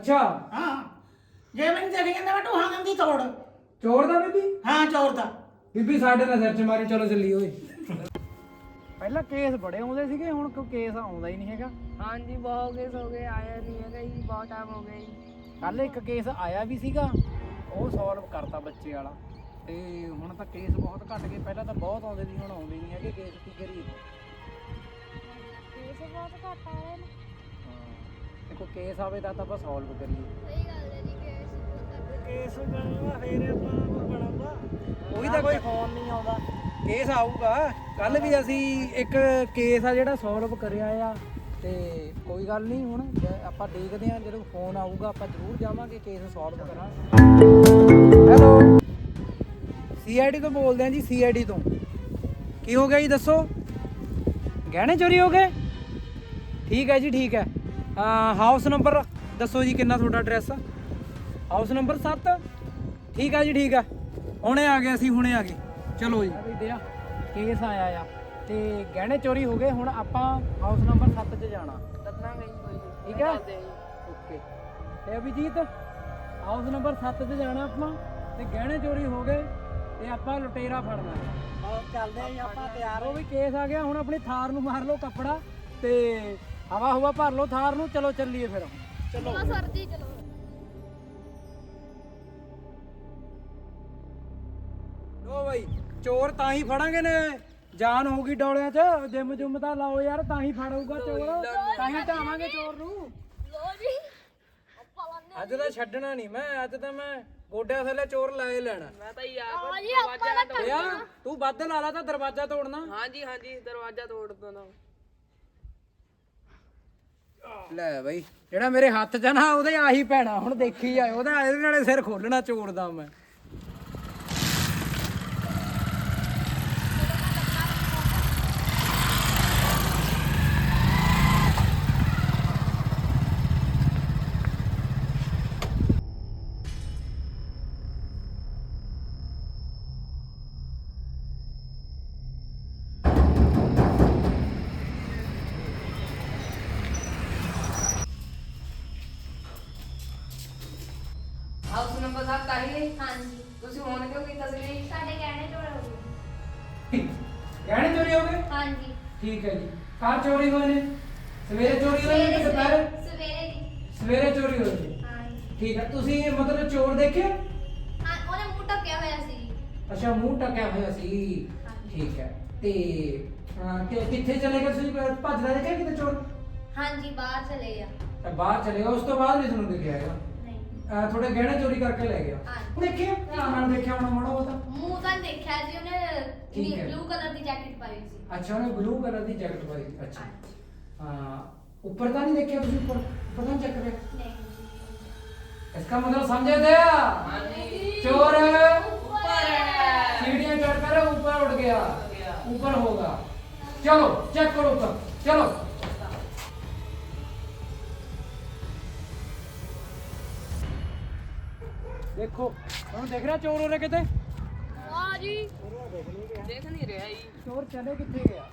ਅੱਛਾ। ਹਾਂ। ਜੇ ਮੈਨੂੰ ਦੇਖ ਜਾਂਦਾ ਮੈਂ ਟੂਹਾਂ ਦੀ ਤੋੜ। ਚੋਰ ਦਾ ਬੀਬੀ? ਹਾਂ ਚੋਰ ਦਾ। ਬੀਬੀ ਸਾਡੇ ਨਾਲ ਸਿਰ ਚ ਮਾਰੀ ਚਲੋ ਚੱਲੀ ਓਏ। ਪਹਿਲਾਂ ਕੇਸ ਬੜੇ ਆਉਂਦੇ ਸੀਗੇ ਹੁਣ ਕੋਈ ਕੇਸ ਆਉਂਦਾ ਹੀ ਨਹੀਂ ਹੈਗਾ। ਹਾਂਜੀ ਬਹੁਤ ਕੇਸ ਹੋ ਗਏ ਆਇਆ ਨਹੀਂ ਹੈਗਾ ਜੀ ਬਹੁਤ ਟਾਈਮ ਹੋ ਗਿਆ ਜੀ। ਕੱਲ ਇੱਕ ਕੇਸ ਆਇਆ ਵੀ ਸੀਗਾ ਉਹ ਸੋਲਵ ਕਰਤਾ ਬੱਚੇ ਵਾਲਾ। ਤੇ ਹੁਣ ਤਾਂ ਕੇਸ ਬਹੁਤ ਘਟ ਗਏ ਪਹਿਲਾਂ ਤਾਂ ਬਹੁਤ ਆਉਂਦੇ ਸੀ ਹੁਣ ਆਉਂਦੇ ਨਹੀਂ ਹੈਗੇ ਕੇਸ ਕੀ ਕਰੀਏ? ਕੇਸ ਬਹੁਤ ਘੱਟ ਆ ਰਹੇ ਨੇ। ਕੋਈ ਕੇਸ ਆਵੇ ਤਾਂ ਤਾਂ ਆਪਾਂ ਸੋਲਵ ਕਰੀਏ। ਸਹੀ ਗੱਲ ਹੈ ਜੀ ਕੇਸ ਕੇਸ ਬਣੂਗਾ ਫੇਰ ਆਪਾਂ ਬਣਾਉਂਦਾ ਉਹੀ ਤਾਂ ਕੋਈ ਫੋਨ ਨਹੀਂ ਆਉਂਦਾ। ਕੇਸ ਆਊਗਾ। ਕੱਲ ਵੀ ਅਸੀਂ ਇੱਕ ਕੇਸ ਆ ਜਿਹੜਾ ਸੋਲਵ ਕਰਿਆ ਆ ਤੇ ਕੋਈ ਗੱਲ ਨਹੀਂ ਹੁਣ ਜੇ ਆਪਾਂ ਦੇਖਦੇ ਹਾਂ ਜਦੋਂ ਫੋਨ ਆਊਗਾ ਆਪਾਂ ਜ਼ਰੂਰ ਜਾਵਾਂਗੇ ਕੇਸ ਸੋਲਵ ਕਰਾਂਗੇ। ਹੈਲੋ? ਸੀਆਈਡੀ ਤੋਂ ਬੋਲਦੇ ਹਾਂ ਜੀ ਸੀਆਈਡੀ ਤੋਂ। ਕੀ ਹੋ ਗਿਆ ਜੀ ਦੱਸੋ? ਗਹਿਣੇ ਚੋਰੀ ਹੋ ਗਏ? ਠੀਕ ਹੈ ਜੀ ਠੀਕ ਹੈ। ਹਾਊਸ ਨੰਬਰ ਦੱਸੋ ਜੀ ਕਿੰਨਾ ਤੁਹਾਡਾ ਐਡਰੈਸ ਹਾਊਸ ਨੰਬਰ 7 ਠੀਕ ਆ ਜੀ ਠੀਕ ਆ। ਹੁਣੇ ਆ ਗਏ ਅਸੀਂ ਹੁਣੇ ਆ ਗਏ। ਚਲੋ ਜੀ। ਵੀ ਦਿਆ ਕੇਸ ਆਇਆ ਆ। ਤੇ ਗਹਿਣੇ ਚੋਰੀ ਹੋ ਗਏ ਹੁਣ ਆਪਾਂ ਹਾਊਸ ਨੰਬਰ 7 'ਚ ਜਾਣਾ। ਦੱਸਾਂਗੇ ਜੀ ਕੋਈ। ਨਹੀਂ ਠੀਕ ਜੀ। ਓਕੇ। ਤੇ ਅਭਿਜੀਤ ਹਾਊਸ ਨੰਬਰ 7 'ਚ ਜਾਣਾ ਆਪਾਂ ਤੇ ਗਹਿਣੇ ਚੋਰੀ ਹੋ ਗਏ ਤੇ ਆਪਾਂ ਲੁਟੇਰਾ ਫੜਨਾ ਹੈ। ਚੱਲਦੇ ਆਂ ਆਪਾਂ ਤਿਆਰ ਹੋ ਵੀ ਕੇਸ ਆ ਗਿਆ ਹੁਣ ਆਪਣੀ ਥਾਰ ਨੂੰ ਮਾਰ ਲਓ ਕੱਪੜਾ ਤੇ ਹਵਾ ਹਵਾ ਭਰ ਲਓ ਥਾਰ ਨੂੰ ਚਲੋ ਚੱਲੀਏ ਫਿਰ ਚਲੋ। ਸਰ ਜੀ ਚਲੋ। ਲੋ ਬਾਈ ਚੋਰ ਤਾਂ ਹੀ ਫੜਾਂਗੇ ਨੇ। ਜਾਨ ਹੋਊਗੀ ਡੋਲਿਆਂ 'ਚ। ਜਿੰਮ ਜੁੰਮ ਤਾਂ ਲਾਓ ਯਾਰ ਤਾਂ ਹੀ ਫੜੂਗਾ ਚੋਰ। ਤਾਂ ਹੀ ਢਾਵਾਂਗੇ ਚੋਰ ਨੂੰ। ਲੋ ਜੀ। ਆਪਾਂ ਅੱਜ ਤਾਂ ਛੱਡਣਾ ਨਹੀਂ ਮੈਂ ਅੱਜ ਤਾਂ ਮੈਂ ਗੋਡਿਆਂ ਥੱਲੇ ਚੋਰ ਲਾਏ ਲੈਣਾ। ਮੈਂ ਤਾਂ ਯਾਰ ਹਾਂ ਜੀ ਆਪਾਂ ਦਾ ਯਾ ਤੂੰ ਵੱਧ ਲਾ ਲਾ ਤਾਂ ਦਰਵਾਜ਼ਾ ਤੋੜਨਾ। ਹਾਂਜੀ ਹਾਂਜੀ ਦਰਵਾਜ਼ਾ ਤੋੜ ਦੇਣਾ। ਲੈ ਬਈ, ਜਿਹੜਾ ਮੇਰੇ ਹੱਥ 'ਚ ਨਾ, ਉਹਦੇ ਆਹੀ ਪੈਣਾ, ਹੁਣ ਦੇਖੀ ਜਾਏ ਉਹਦਾ ਇਹਦੇ ਨਾਲੇ ਸਿਰ ਖੋਲਣਾ ਚੋਰ ਦਾ ਮੈਂ। 7 ਆਹੀ ਹੈ ਹਾਂਜੀ। ਤੁਸੀਂ ਫੋਨ ਕਿਉਂ ਕੀਤਾ ਸੀ? ਜੀ ਸਾਡੇ ਗਹਿਣੇ ਚੋਰ ਹੋ ਗਏ। ਗਹਿਣੇ ਚੋਰੀ ਹੋ ਗਏ? ਹਾਂਜੀ। ਠੀਕ ਹੈ ਜੀ। ਕਾਰ ਚੋਰੀ ਹੋਏ ਨੇ? ਸਵੇਰੇ ਚੋਰੀ ਹੋਏ ਨੇ ਕਿ ਦੁਪਹਿਰੇ? ਸਵੇਰੇ ਜੀ। ਸਵੇਰੇ ਚੋਰੀ ਹੋਏ ਨੇ। ਹਾਂਜੀ। ਠੀਕ ਹੈ। ਤੁਸੀਂ ਮਤਲਬ ਚੋਰ ਦੇਖਿਆ ਹਾਂ ਉਹਨੇ ਮੂੰਹ ਟੱਕਿਆ ਹੋਇਆ ਸੀ। ਜੀ। ਅੱਛਾ ਮੂੰਹ ਟਕਿਆ ਹੋਇਆ ਸੀ। ਹਾਂਜੀ। ਠੀਕ ਹੈ। ਤੇ ਅਹ, ਕਿ- ਕਿੱਥੇ ਚਲੇ ਗਏ? ਤੁਸੀਂ ਭੱਜਦਾ ਦੇਖਿਆ ਕਿਤੇ ਚੋਰ? ਹਾਂਜੀ ਬਾਹਰ ਚਲੇ ਆ। ਤਾਂ ਬਾਹਰ ਚਲੇ ਗਏ ਉਸ ਤੋਂ ਬਾਅਦ ਨਹੀਂ ਤੁਹਾਨੂੰ ਦਿਖਿਆ ਹੈਗਾ। ਅਹ, ਤੁਹਾਡੇ ਗਹਿਣੇ ਚੋਰੀ ਕਰਕੇ ਲੈ ਗਿਆ ਹਾਂਜੀ। ਦੇਖਿਆ ਧਿਆਨ ਨਾਲ ਦੇਖਿਆ ਹੋਣਾ ਮਾੜਾ ਉਹ ਤਾਂ ਮੂੰਹ ਤਾਂ ਨੀ ਦੇਖਿਆ ਜੀ ਉਹਨੇ ਠੀਕ ਹੈ। ਬਲੂ ਕਲਰ ਦੀ ਜੈਕਟ ਪਾਈ ਹੋਈ ਸੀ ਅੱਛਾ ਉਹਨੇ ਬਲੂ ਕਲਰ ਦੀ ਜੈਕਟ ਪਾਈ ਸੀ। ਅੱਛਾ ਹਾਂਜੀ ਹਾਂ ਉੱਪਰ ਤਾਂ ਨਹੀਂ ਦੇਖਿਆ ਤੁਸੀਂ ਉੱਪਰ ਉੱਪਰ ਤਾਂ ਚੈੱਕ ਕਰਿਆ ਨਹੀਂ इसका मतलब समझे थे ਹਾਂਜੀ चोर ਉੱਪਰ ਹੈ सीढ़ियां चढ़ कर ऊपर उठ गया ऊपर होगा चलो चेक करो ऊपर चलो देखो ਹੁਣ ਦੇਖ ਰਿਹਾ ਚੋਰ ਕਿਤੇ? ਵਾਹ ਜੀ। ਦੇਖ ਨਹੀਂ ਰਿਹਾ ਜੀ। ਚੋਰ ਚਲੇ ਕਿੱਥੇ ਗਿਆ?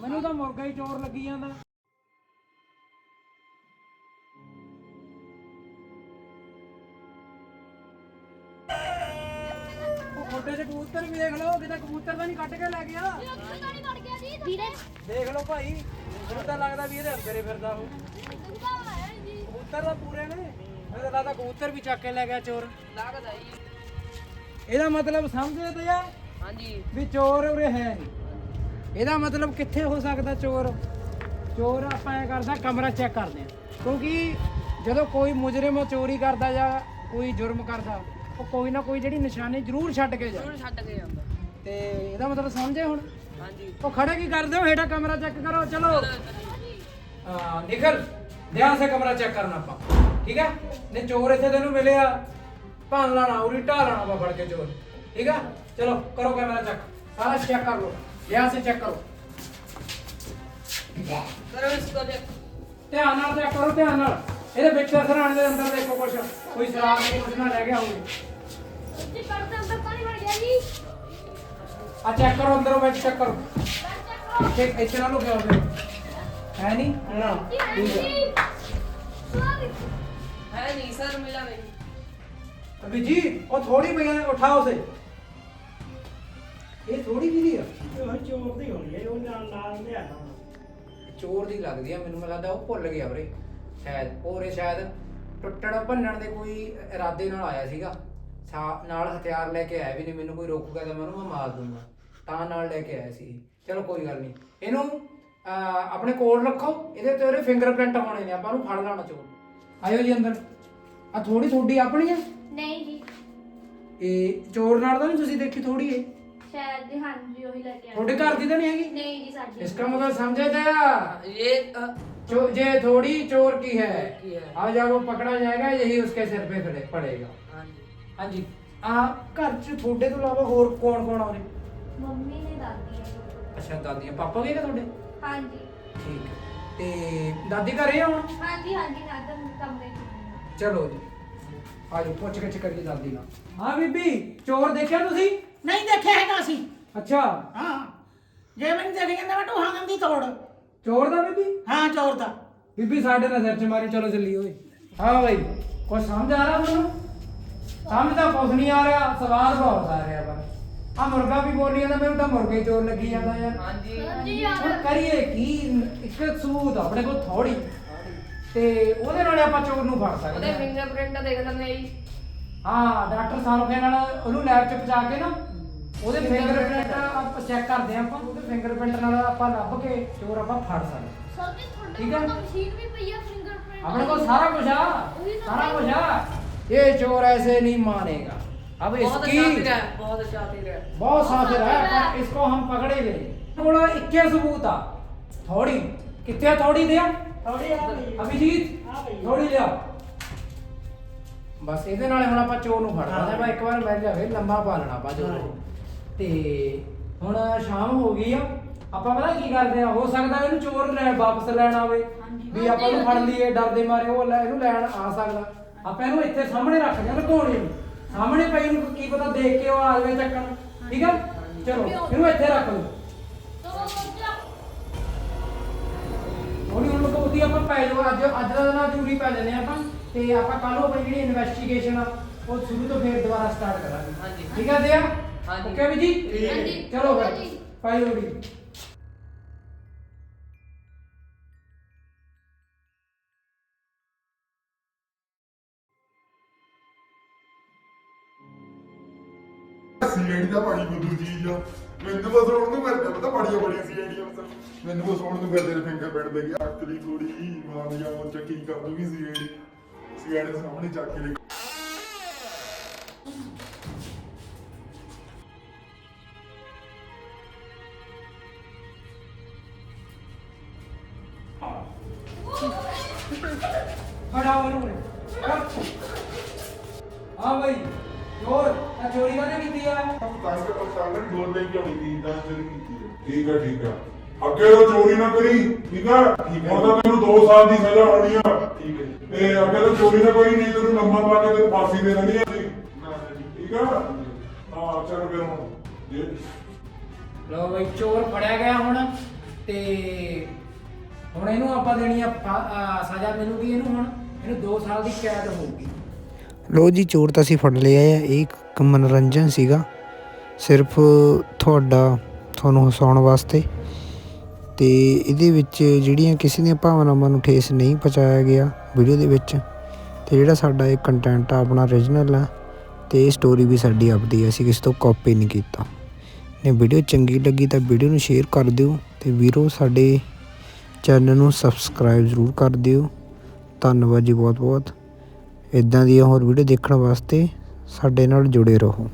ਮੈਨੂੰ ਤਾਂ ਮੁਰਗਾ ਹੀ ਚੋਰ ਲੱਗੀ ਜਾਂਦਾ। ਉਹ ਖੋਡੇ ਚ ਕਬੂਤਰ ਵੀ ਦੇਖ ਲਓ ਕਿਤੇ ਕਬੂਤਰ ਤਾਂ ਨਹੀਂ ਕੱਟ ਕੇ ਲੈ ਗਿਆ। ਵੀਰੇ। ਦੇਖ ਲਓ ਭਾਈ ਮੈਨੂੰ ਤਾਂ ਲੱਗਦਾ ਵੀ ਇਹਦੇ ਅੰਦਰ ਫਿਰਦਾ ਉਹ। ਕਬੂਤਰ ਤਾਂ ਪੂਰੇ ਨੇ। ਮੈਨੂੰ ਤਾਂ ਲੱਗਦਾ ਕਬੂਤਰ ਵੀ ਚੱਕ ਕੇ ਲੈ ਗਿਆ ਚੋਰ। ਲੱਗਦਾ ਜੀ। ਇਹਦਾ ਮਤਲਬ ਸਮਝਦੇ ਤੇ ਆ ਹਾਂਜੀ। ਵੀ ਚੋਰ ਉਰੇ ਹੈ ਨਹੀਂ। ਇਹਦਾ ਮਤਲਬ ਕਿੱਥੇ ਹੋ ਸਕਦਾ ਚੋਰ? ਚੋਰ ਆਪਾਂ ਐ ਕਰਦਾ ਕਮਰਾ ਚੈੱਕ ਕਰਦੇ ਆ। ਕਿਉਂਕਿ ਜਦੋਂ ਕੋਈ ਮੁਜਰਮ ਚੋਰੀ ਕਰਦਾ ਜਾਂ ਕੋਈ ਜੁਰਮ ਕਰਦਾ ਉਹ ਕੋਈ ਨਾ ਕੋਈ ਜਿਹੜੀ ਨਿਸ਼ਾਨੀ ਜ਼ਰੂਰ ਛੱਡ ਕੇ ਜਾ ਹੁਣ ਛੱਡ ਕੇ ਜਾਂਦਾ। ਤੇ ਇਹਦਾ ਮਤਲਬ ਸਮਝੇ ਹੁਣ? ਹਾਂਜੀ। ਉਹ ਖੜੇ ਕੀ ਕਰਦੇ ਹੋ? ਹੇਠਾਂ ਕਮਰਾ ਚੈੱਕ ਕਰੋ ਚਲੋ। ਹਾਂ ਨਿਕਲ ਧਿਆਨ ਸੇ ਕਮਰਾ ਚੈੱਕ ਕਰਨਾ ਆਪਾਂ। ਠੀਕ ਆ? ਨੇ ਚੋਰ ਇੱਥੇ ਤੈਨੂੰ ਮਿਲਿਆ ਭੰਨ ਲਾਣਾ ਉਰੀ ਢਾਲਣਾ ਵਾ ਫੜ ਕੇ ਚੋਰ। ਠੀਕ ਆ? ਚਲੋ ਕਰੋ ਕੈਮਰਾ ਚੈੱਕ ਸਾਰਾ ਚੈੱਕ ਕਰ ਲਓ। ਯਹਾਂ ਸੇ ਚੈੱਕ ਕਰੋ। ਧਿਆਨ ਨਾਲ ਚੈੱਕ ਕਰੋ ਧਿਆਨ ਨਾਲ। ਇਹਦੇ ਵਿੱਚ ਸਰਾਣੇ ਦੇ ਅੰਦਰ ਦੇਖੋ ਕੁਛ। ਕੋਈ ਸ਼ਰਾਬ ਨਹੀਂ ਕੁਛ ਨਾ ਲੈ ਗਿਆ ਹੋਵੇ ਜੀ ਚੈੱਕ ਕਰੋ ਅੰਦਰੋਂ ਵਿੱਚ ਚੈੱਕ ਕਰੋ। ਇੱਥੇ ਇੱਥੇ ਨਾ ਲੁਕਿਆ ਹੋਵੇ। ਹੈ ਨਹੀਂ ਨਾ ਠੀਕ है नहीं सर मिला नहीं अभी जी और थोड़ी भैया उठाओ उसे ਇਹ ਥੋੜੀ ਵੀ ਆ ਉਹ ਚੋਰ ਦੀ ਹੋਣੀ ਹੈ ਉਹ ਨਾਲ ਨਾਲ ਲਿਆਣਾ ਚੋਰ ਦੀ ਲੱਗਦੀ ਆ ਮੈਨੂੰ ਲੱਗਦਾ ਉਹ ਭੁੱਲ ਗਿਆ ਵੀਰੇ ਸ਼ਾਇਦ ਉਹਰੇ ਸ਼ਾਇਦ ਟੁੱਟਣ ਭੰਨਣ ਦੇ ਕੋਈ ਇਰਾਦੇ ਨਾਲ ਆਇਆ ਸੀਗਾ ਸਾ- ਨਾਲ ਹਥਿਆਰ ਲੈ ਕੇ ਆਇਆ ਵੀ ਨਹੀਂ ਮੈਨੂੰ ਕੋਈ ਰੋਕੂਗਾ ਤਾਂ ਮੈਂ ਉਹਨੂੰ ਮੈਂ ਮਾਰ ਦੂੰਗਾ ਤਾਂ ਨਾਲ ਲੈ ਕੇ ਆਇਆ ਸੀ ਚਲੋ ਕੋਈ ਗੱਲ ਨਹੀਂ ਇਹਨੂੰ ਅਹ, ਆਪਣੇ ਕੋਲ ਰੱਖੋ ਇਹਦੇ ਤੇ ਉਹਦੇ ਫਿੰਗਰਪ੍ਰਿੰਟ ਹੋਣੇ ਨੇ ਆਪਾਂ ਨੂੰ ਫੜ ਲੈਣਾ ਚੋਰ ਆਇਓ ਜੀ ਅੰਦਰ ਆ ਥੋੜੀ ਥੋੜੀ ਆਪਣੀ ਹੈ नहीं जी ਇਹ ਚੋਰ ਨਾਲ ਤਾਂ ਨਹੀਂ ਤੁਸੀਂ ਦੇਖੀ ਥੋੜੀ ਏ शायद जी हाँ जी वही लेके आए ਤੁਹਾਡੇ ਘਰ ਦੀ ਤਾਂ ਨਹੀਂ ਹੈਗੀ नहीं जी साडी इसका मतलब समझे थे ये अ, जो ये थोड़ी चोर की है की है। अब जब वो पकड़ा जाएगा यही उसके सिर पे खड़े पड़ेगा हाँ जी हाँ जी आ घर च थोड़े तो इलावा होर कौन कौन आ रहे मम्मी ने दादी है अच्छा दादी पापा भी है थोड़े हाँ जी ਤੇ ਦਾਦੀ ਘਰੇ ਆ ਹਾਂਜੀ ਹਾਂਜੀ ਦਾਦਾ ਕਮਰੇ ਚ ਚਲੋ ਜੀ। ਆਜੋ ਪੁੱਛ ਗਿੱਛ ਕਰੀਏ ਦਾਦੀ ਨਾਲ। ਹਾਂ ਬੀਬੀ ਚੋਰ ਦੇਖਿਆ ਤੁਸੀਂ? ਨਹੀਂ ਦੇਖਿਆ ਹੈਗਾ ਸੀ ਅੱਛਾ। ਹਾਂ। ਜੇ ਮੈਨੂੰ ਦੇਖ ਕਹਿੰਦਾ ਮੈਂ ਟੋਹਾਂ ਗੰਦੀ ਤੋੜ। ਚੋਰ ਦਾ ਬੀਬੀ? ਹਾਂ ਚੋਰ ਦਾ। ਬੀਬੀ ਸਾਡੇ ਨਾਲ ਸਿਰ ਮਾਰੀ ਚਲੋ ਚੱਲੀ ਓਏ। ਹਾਂ ਬਾਈ ਕੁਝ ਸਮਝ ਆ ਰਿਹਾ ਤੁਹਾਨੂੰ? ਸਮਝ ਤਾਂ ਕੁਝ ਨਹੀਂ ਆ ਰਿਹਾ ਸਵਾਲ ਬਹੁਤ ਆ ਰਿਹਾ ਬਸ। ਆ ਮੁਰਗਾ ਵੀ ਬੋਲੀ ਜਾਂਦਾ ਮੈਨੂੰ ਤਾਂ ਮੁਰਗੇ ਚੋਰ ਲੱਗੀ ਜਾਂਦਾ ਯਾਰ। ਹਾਂਜੀ। ਹੁਣ ਕਰੀਏ ਕੀ ਇੱਕ ਸਬੂਤ ਆਪਣੇ ਕੋਲ ਥੋੜੀ ਤੇ ਉਹਦੇ ਨਾਲ ਆਪਾਂ ਚੋਰ ਨੂੰ ਫੜ ਸਕਦੇ ਉਹਦੇ ਹਾਂ। ਫਿੰਗਰਪ੍ਰਿੰਟ ਦੇਖ ਲੈਂਦੇ ਜੀ। ਹਾਂ ਡਾਕਟਰ ਸਾਨੂੰ ਨਾਲ ਉਹਨੂੰ ਲੈਬ 'ਚ ਪਹੁੰਚਾ ਕੇ ਨਾ ਉਹਦੇ ਫਿੰਗਰਪ੍ਰਿੰਟ ਆਪਾਂ ਚੈੱਕ ਕਰਦੇ ਹਾਂ ਆਪਾਂ ਉਹਦੇ ਫਿੰਗਰਪ੍ਰਿੰਟ ਨਾਲ ਆਪਾਂ ਲੱਭ ਕੇ ਚੋਰ ਆਪਾਂ ਫੜ ਸਕਦੇ ਸਰ ਜੀ ਤੁਹਾਡੇ ਕੋਲ ਮਸ਼ੀਨ ਵੀ ਪਈ ਆ ਫਿੰਗਰਪ੍ਰਿੰਟ ਆਪਣੇ ਕੋਲ ਸਾਰਾ ਕੁਝ ਆ ਸਾਰਾ ਕੁਝ ਆ। ਇਹ ਚੋਰ ਐਸੇ ਨਹੀਂ ਮਾਰੇਗਾ अब बहुत इसकी शातिर है बहुत शातिर है बहुत शातिर है शातिर है। पर इसको हम पकड़े गए थोड़ा इक्के सबूत आ थोड़ी कितने थोड़ी दिया ਥੋੜੀ ਆ ਗਈ अभिजीत ਆ ਗਈ ਥੋੜੀ ਲਿਆ ਬਸ ਇਹਦੇ ਨਾਲ ਹੁਣ ਆਪਾਂ ਚੋਰ ਨੂੰ ਫੜ ਲਾਂਗੇ ਮੈਂ ਇੱਕ ਵਾਰ ਮਿਲ ਜਾਵੇ ਲੰਮਾ ਪਾ ਲੈਣਾ ਆਪਾਂ ਚੋਰ ਨੂੰ ਤੇ ਹੁਣ ਸ਼ਾਮ ਹੋ ਗਈ ਆ ਆਪਾਂ ਪਤਾ ਕੀ ਕਰਦੇ ਆ ਹੋ ਸਕਦਾ ਇਹਨੂੰ ਚੋਰ ਲੈ ਵਾਪਸ ਲੈਣ ਆਵੇ ਵੀ ਆਪਾਂ ਨੂੰ ਫੜ ਲਈਏ ਡਰਦੇ ਮਾਰੇ ਉਹ ਲੈ ਇਹਨੂੰ ਲੈਣ ਆ ਸਕਦਾ ਆਪਾਂ ਇਹਨੂੰ ਇੱਥੇ ਸਾਹਮਣੇ ਰੱਖ ਦਿਆਂ ਲੁਕਾਉਣੇ ਨੂੰ ਸਾਹਮਣੇ ਪਈ ਨੂੰ ਕੀ ਪਤਾ ਦੇਖ ਕੇ ਉਹ ਆ ਚੱਕਣ। ਠੀਕ ਆ? ਚਲੋ ਇਹਨੂੰ ਇੱਥੇ ਰੱਖ ਲਓ। ਥੋੜੀ ਹੁਣ ਕਬੂਤੀ ਆਪਾਂ ਪੈ ਲਓ ਅੱਜ ਅੱਜ ਦਾ ਨਾ ਜੂਰੀ ਪੈ ਲੈਨੇ ਆਪਾਂ। ਤੇ ਆਪਾਂ ਕੱਲ ਨੂੰ ਆਪਣੀ ਜਿਹੜੀ ਇਨਵੈਸਟੀਗੇਸ਼ਨ ਆ ਉਹ ਸ਼ੁਰੂ ਤੋਂ ਫੇਰ ਦੁਬਾਰਾ ਸਟਾਰਟ ਕਰਾਂਗੇ। ਠੀਕ ਆ ਦਿਆ ਹਾਂਜੀ। ਓਕੇ ਵੀ ਜੀ? ਚਲੋ ਫਿਰ। ਪਾਈ ਲੋੜੀ ਸੀਆਈਡੀ ਦਾ ਬੜੀ ਬੁੱਧੂ ਚੀਜ਼ ਆ। ਮੈਨੂੰ ਬਸ ਹੁਣ ਨੂੰ ਮਿਲਦਾ ਪਤਾ ਬੜੀਆਂ ਬੜੀਆਂ ਸੀਆਈਡੀ ਅਫਸਰ ਮੈਨੂੰ ਬਸ ਹੁਣ ਨੂੰ ਮਿਲਦੇ ਨੇ ਫਿੰਗਰਪ੍ਰਿੰਟ ਦੇ ਗਿਆ ਅਕਲੀ ਥੋੜੀ ਮਾਨ ਜਾਂ ਉਹ ਚੱਕੀ ਕਰ ਦੂਗੀ ਸੀਆਈਡੀ ਸੀਆਈਡੀ ਦੇ ਸਾਹਮਣੇ ਚੱਕ ਕੇ ਲੈ ਫੜਾ ਉਹਨੂੰ। ਉਰੇ। ਫੜ। ਹਾਂ ਬਈ ਚੋਰ ਆ ਚੋਰੀ ਕਾਹਨੇ ਕੀਤੀ ਆ? ਤਾਂ ਕਿ ਉਹ ਸਾਗਰ ਡੋਰ ਲੈ ਕੇ ਆਉਣੀ ਦੀ ਤਾਂ ਚੋਰੀ ਕੀਤੀ ਹੈ ਠੀਕ ਹੈ ਠੀਕ ਹੈ ਅੱਗੇ ਤੋਂ ਚੋਰੀ ਨਾ ਕਰੀ ਠੀਕ ਹੈ ਹੁਣ ਤਾਂ ਤੈਨੂੰ 2 ਸਾਲ ਦੀ ਸਜ਼ਾ ਹੋਣੀ ਆ। ਠੀਕ ਹੈ ਤੇ ਅੱਗੇ ਤੋਂ ਚੋਰੀ ਨਾ ਕੋਈ ਨਹੀਂ ਤੈਨੂੰ ਲੰਮਾ ਪਾ ਕੇ ਤੈਨੂੰ ਫਾਂਸੀ ਦੇ ਦੇਣੀ ਆ ਠੀਕ ਆ? ਹਾਂ ਚੱਲ ਫਿਰ ਹੁਣ। ਜੇ ਲੋ ਬਈ ਚੋਰ ਫੜਿਆ ਗਿਆ ਹੁਣ ਤੇ ਹੁਣ ਇਹਨੂੰ ਆਪਾਂ ਦੇਣੀ ਆ ਫਾ- ਆ, ਸਜ਼ਾ ਮਿਲੂਗੀ ਇਹਨੂੰ ਹੁਣ। ਇਹਨੂੰ 2 ਸਾਲ ਦੀ ਕੈਦ ਹੋਊਗੀ। ਲੋ ਜੀ ਚੋਰ ਤਾਂ ਅਸੀਂ ਫੜ ਲਿਆ ਆ ਇਹ ਇੱਕ ਮਨੋਰੰਜਨ ਸੀਗਾ। ਸਿਰਫ ਤੁਹਾਡਾ, ਤੁਹਾਨੂੰ ਹਸਾਉਣ ਵਾਸਤੇ। ਅਤੇ ਇਹਦੇ ਵਿੱਚ ਜਿਹੜੀਆਂ ਕਿਸੇ ਦੀਆਂ ਭਾਵਨਾਵਾਂ ਨੂੰ ਠੇਸ ਨਹੀਂ ਪਹੁੰਚਾਇਆ ਗਿਆ ਵੀਡੀਓ ਦੇ ਵਿੱਚ ਅਤੇ ਜਿਹੜਾ ਸਾਡਾ ਇਹ ਕੰਟੈਂਟ ਆ, ਆਪਣਾ origignal ਆ ਅਤੇ ਇਹ ਸਟੋਰੀ ਵੀ ਸਾਡੀ ਆਪਦੀ ਅਸੀਂ ਕਿਸੇ ਤੋਂ ਕਾਪੀ ਨਹੀਂ ਕੀਤਾ। ਨੇ ਵੀਡੀਓ ਚੰਗੀ ਲੱਗੀ ਤਾਂ ਵੀਡੀਓ ਨੂੰ ਸ਼ੇਅਰ ਕਰ ਦਿਓ, ਤੇ ਵੀਰੋ ਸਾਡੇ ਚੈਨਲ ਨੂੰ ਸਬਸਕ੍ਰਾਈਬ ਜ਼ਰੂਰ ਕਰ ਦਿਓ। ਧੰਨਵਾਦ ਜੀ ਬਹੁਤ ਬਹੁਤ ਇਦਾਂ ਦੀਆਂ ਹੋਰ ਵੀਡੀਓ ਦੇਖਣ ਵਾਸਤੇ ਸਾਡੇ ਨਾਲ ਜੁੜੇ ਰਹੋ।